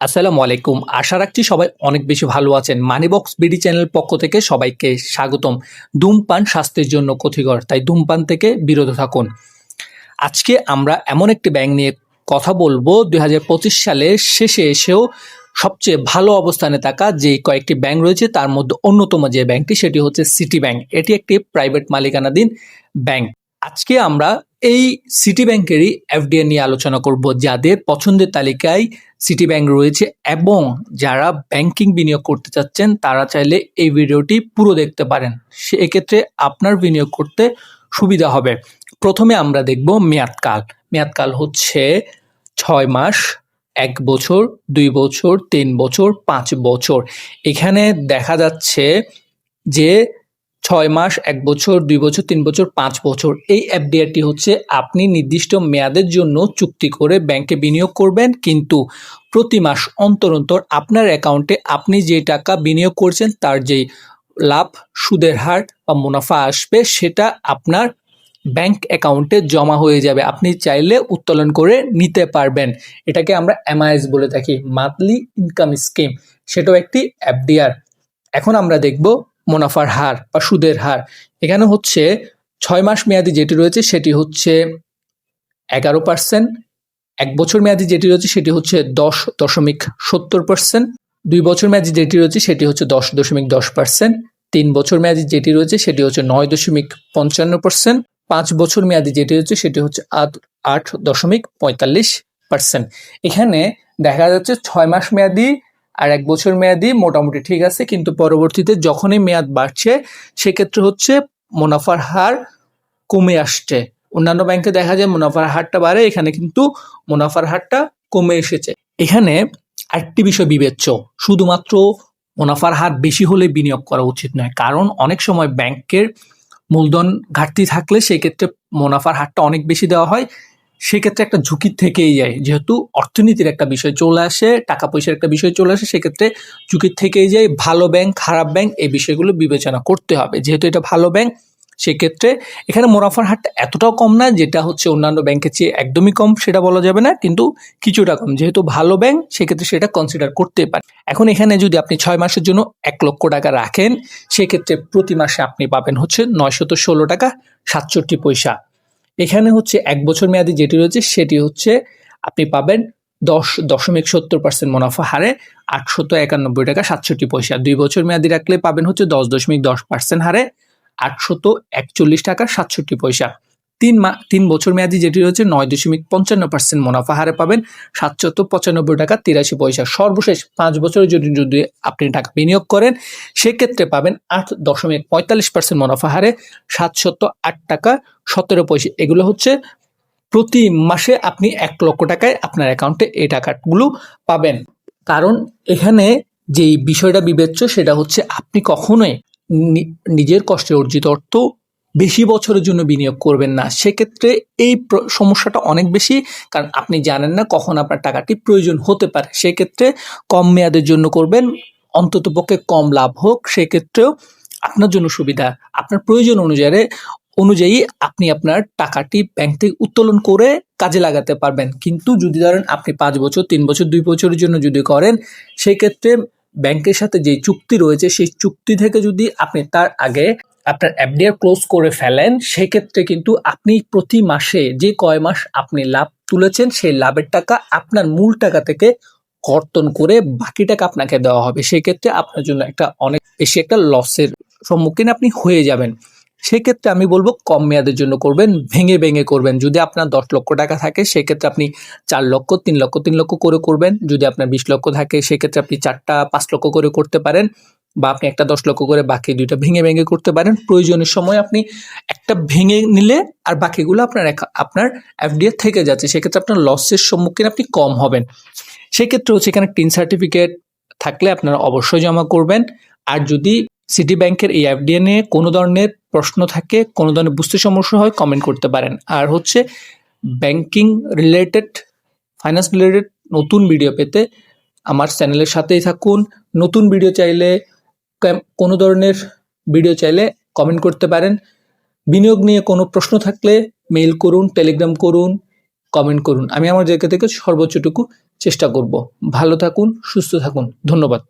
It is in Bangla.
আসসালামু আলাইকুম। আশা রাখছি সবাই অনেক বেশি ভালো আছেন। মানিবক্স বিডি চ্যানেল পক্ষ থেকে সবাইকে স্বাগতম। ধূমপান স্বাস্থ্যের জন্য ক্ষতিকর, তাই ধূমপান থেকে বিরত থাকুন। আজকে আমরা এমন একটি ব্যাংক নিয়ে কথা বলব। দুই সালের শেষে এসেও সবচেয়ে ভালো অবস্থানে থাকা যে কয়েকটি ব্যাংক রয়েছে, তার মধ্যে অন্যতম যে ব্যাংকটি সেটি হচ্ছে সিটি ব্যাংক এটি একটি প্রাইভেট মালিকানাধীন ব্যাংক আজকে আমরা এই সিটি ব্যাংকেরই এফডিএ নিয়ে আলোচনা করব, যাদের পছন্দের তালিকায় সিটি ব্যাংক রয়েছে এবং যারা ব্যাংকিং বিনিয়োগ করতে চাচ্ছেন, তারা চাইলে এই ভিডিওটি পুরো দেখতে পারেন। সেক্ষেত্রে আপনার বিনিয়োগ করতে সুবিধা হবে। প্রথমে আমরা দেখব মেয়াদকাল মেয়াদকাল হচ্ছে ছয় মাস, এক বছর, দুই বছর, তিন বছর, পাঁচ বছর। এখানে দেখা যাচ্ছে যে ছয় মাস, এক বছর, দুই বছর, তিন বছর, পাঁচ বছর। এই এফডিআরটি হচ্ছে আপনি নির্দিষ্ট মেয়াদের জন্য চুক্তি করে ব্যাংকে বিনিয়োগ করবেন, কিন্তু প্রতি মাস অন্তর অন্তর আপনার অ্যাকাউন্টে আপনি যে টাকা বিনিয়োগ করছেন, তার যেই লাভ, সুদের হার বা মুনাফা আসবে, সেটা আপনার ব্যাংক অ্যাকাউন্টে জমা হয়ে যাবে। আপনি চাইলে উত্তোলন করে নিতে পারবেন। এটাকে আমরা এমআইএস বলে থাকি, মান্থলি ইনকাম স্কিম। সেটাও একটি এফডিআর এখন আমরা দেখব মুনাফার হার বা সুদের হার। এখানে হচ্ছে ছয় মাস মেয়াদি যেটি রয়েছে সেটি হচ্ছে এগারো পার্সেন্ট এক বছর মেয়াদি যেটি রয়েছে সেটি হচ্ছে দশ দশমিক সত্তর পার্সেন্ট দুই বছর মেয়াদি যেটি রয়েছে সেটি হচ্ছে দশ দশমিক দশ পার্সেন্ট তিন বছর মেয়াদি যেটি রয়েছে সেটি হচ্ছে নয় দশমিক পঞ্চান্ন পার্সেন্ট পাঁচ বছর মেয়াদি যেটি রয়েছে সেটি হচ্ছে আট আট দশমিক পঁয়তাল্লিশ পার্সেন্ট এখানে দেখা যাচ্ছে ছয় মাস মেয়াদি আর এক বছর মেয়াদি মোটামুটি ঠিক আছে, কিন্তু পরবর্তীতে যখনই মেয়াদ বাড়ছে, সেক্ষেত্রে হচ্ছে মুনাফার হার কমে আসছে। অন্যান্য ব্যাংকে দেখা যায় মুনাফার হারটা বাড়ে, এখানে কিন্তু মুনাফার হারটা কমে এসেছে। এখানে একটি বিষয় বিবেচ্য, শুধুমাত্র মুনাফার হার বেশি হলে বিনিয়োগ করা উচিত নয়, কারণ অনেক সময় ব্যাংকের মূলধন ঘাটতি থাকলে সেক্ষেত্রে মুনাফার হারটা অনেক বেশি দেওয়া হয় সেক্ষেত্রে একটা ঝুঁকি থেকেই যায়। যেহেতু অর্থনীতির একটা বিষয় চলে আসে, টাকা পয়সার একটা বিষয় চলে আসে, সেক্ষেত্রে ঝুঁকি থেকেই যায়। ভালো ব্যাংক, খারাপ ব্যাংক, এই বিষয়গুলো বিবেচনা করতে হবে। যেহেতু এটা ভালো ব্যাংক, সেক্ষেত্রে এখানে মুনাফার হারটা এতটাও কম না, যেটা হচ্ছে অন্যান্য ব্যাংকের চেয়ে একদমই কম, সেটা বলা যাবে না, কিন্তু কিছুটা কম। যেহেতু ভালো ব্যাংক, সেক্ষেত্রে সেটা কনসিডার করতে পারে এখন এখানে যদি আপনি ছয় মাসের জন্য এক লক্ষ টাকা রাখেন, সেক্ষেত্রে প্রতি মাসে আপনি পাবেন হচ্ছে নয়শত ষোলো টাকা সাতষট্টি পয়সা। এখানে হচ্ছে এক বছর মেয়াদি যেটি রয়েছে, সেটি হচ্ছে আপনি পাবেন দশ দশমিক সত্তর পার্সেন্ট মুনাফা হারে আটশত একানব্বই টাকা সাতষট্টি পয়সা। দুই বছর মেয়াদি রাখলে পাবেন হচ্ছে দশ দশমিক দশ পার্সেন্ট হারে আটশত একচল্লিশ টাকা সাতষট্টি পয়সা। তিন মা, তিন বছর মেয়াদি যেটি রয়েছে নয় দশমিক পঞ্চান্ন পার্সেন্ট মুনাফা হারে পাবেন সাতশত পঁচানব্বই টাকা তিরাশি পয়সা। সর্বশেষ পাঁচ বছরের যদি যদি আপনি টাকা বিনিয়োগ করেন, সেক্ষেত্রে পাবেন আট দশমিক পঁয়তাল্লিশ পার্সেন্ট মুনাফা হারে সাতশত আট টাকা সতেরো পয়সা। এগুলো হচ্ছে প্রতি মাসে আপনি এক লক্ষ টাকায় আপনার অ্যাকাউন্টে এই টাকাগুলো পাবেন। কারণ এখানে যেই বিষয়টা বিবেচ্য, সেটা হচ্ছে আপনি কখনোই নিজের কষ্টে অর্জিত অর্থ বেশি বছরের জন্য বিনিয়োগ করবেন না। সেক্ষেত্রে এই সমস্যাটা অনেক বেশি, কারণ আপনি জানেন না কখন আপনার টাকাটি প্রয়োজন হতে পারে। সেক্ষেত্রে কম মেয়াদের জন্য করবেন, অন্তত পক্ষে কম লাভ হোক। সেক্ষেত্রেও আপনার জন্য সুবিধা, আপনার প্রয়োজন অনুযায়ী অনুযায়ী আপনি আপনার টাকাটি ব্যাংক থেকে উত্তোলন করে কাজে লাগাতে পারবেন। কিন্তু যদি ধরেন আপনি পাঁচ বছর, তিন বছর, দুই বছরের জন্য যদি করেন, সেক্ষেত্রে ব্যাংকের সাথে যে চুক্তি রয়েছে, সেই চুক্তি থেকে যদি আপনি তার আগে আপনার এফডিআর ক্লোজ করে ফেলেন, সেক্ষেত্রে কিন্তু আপনি প্রতি মাসে যে কয় মাস আপনি লাভ তুলেছেন, সেই লাভের টাকা আপনার মূল টাকা থেকে কর্তন করে বাকি টাকা আপনাকে দেওয়া হবে। সেক্ষেত্রে আপনার জন্য একটা অনেক বেশি একটা লসের সম্মুখীন আপনি হয়ে যাবেন। সেক্ষেত্রে আমি বলব কম মেয়াদের জন্য করবেন, ভেঙে ভেঙে করবেন। যদি আপনার দশ লক্ষ টাকা থাকে, সেক্ষেত্রে আপনি চার লক্ষ, তিন লক্ষ তিন লক্ষ করে করবেন। যদি আপনার বিশ লক্ষ থাকে, সেক্ষেত্রে আপনি চারটা, পাঁচ লক্ষ করে করতে পারেন। বা আপনি একটা দশ লক্ষ করে বাকি দুইটা ভেঙে ভেঙে করতে পারেন। প্রয়োজনের সময় আপনি একটা ভেঙে নিলে আর বাকিগুলো আপনার আপনার এফডিএ থেকে যাচ্ছে। সেক্ষেত্রে আপনার লসের সম্মুখীন আপনি কম হবেন। সেক্ষেত্রে হচ্ছে এখানে টিন সার্টিফিকেট থাকলে আপনারা অবশ্যই জমা করবেন। আর যদি সিটি ব্যাংকের এই এফডিএ নিয়ে কোনো ধরনের প্রশ্ন থাকে, কোনো ধরনের বুঝতে সমস্যা হয় কমেন্ট করতে পারেন। আর হচ্ছে ব্যাংকিং রিলেটেড ফাইন্যান্স রিলেটেড নতুন ভিডিও পেতে আমার চ্যানেলের সাথেই থাকুন। নতুন ভিডিও চাইলে কোনো ধরনের ভিডিও চাইলে কমেন্ট করতে পারেন। বিনিয়োগ নিয়ে কোনো প্রশ্ন থাকলে মেইল করুন টেলিগ্রাম করুন কমেন্ট করুন। আমি আমার জায়গা থেকে সর্বোচ্চটুকু চেষ্টা করব। ভালো থাকুন, সুস্থ থাকুন। ধন্যবাদ।